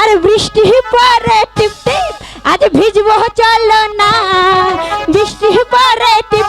আর বৃষ্টি পরে টিপ টিপ আজ ভিজবো চলো না। বৃষ্টি পরে টিপ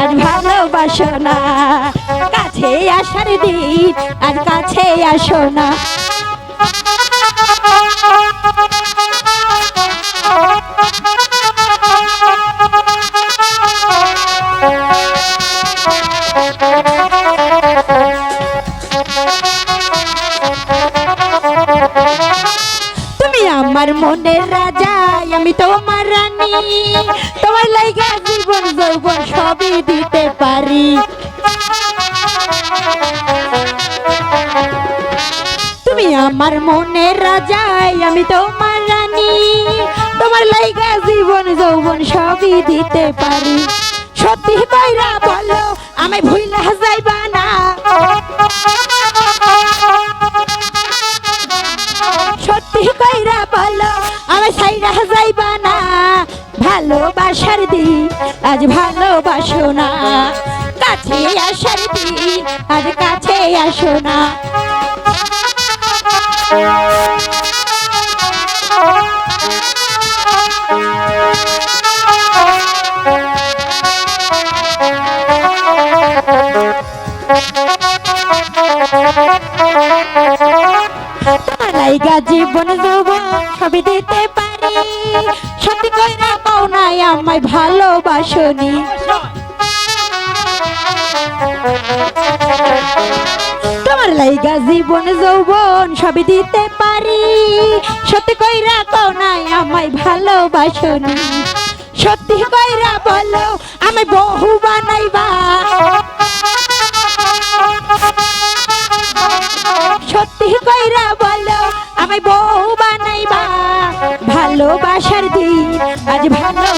আজ ভালোবাসো না। কাছে আসার দিন আজ কাছে আসো না। আমার মনের রাজা, আমি তোমার রানী। তোমার লাইগা জীবন যৌবন সবই দিতে পারি। তুমি আমার মনের রাজাই, আমি তোমার রানী। তোমার লাইগা জীবন, যৌবন সবই দিতে পারি। সত্যি কইরা বলো, আমি ভুইলা যাইবা না। ভালোবাসার দিন আজ ভালোবাসো না। কাছে আসার দিন আজ কাছে আসো না। জীবন যৌবন সবই দিতে পারি। সত্যি নাই আমায় ভালোবাসনি তোমার লাইগা জীবন, যৌবন সবই দিতে পারি। সত্যি কইরা পাও নাই, আমায় ভালোবাসনি সত্যি কইরা বলো আমি বহু বানাইবা। সত্যি কইরা বলো আমি বহু বানাইবা। ভালোবাসার দিন, আজ না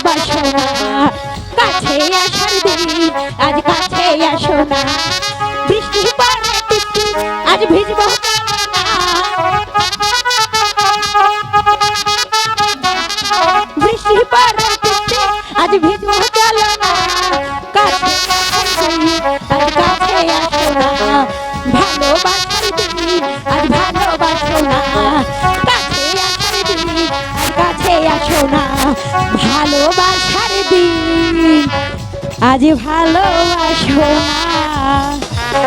কাছে আসার দিন আজ কাছে আসো না। বৃষ্টি পড়ে টিপটি আজ ভিজব বৃষ্টি পড়ে টিপটি আজ ভিজবো দিন আজ ভালোবাসো না।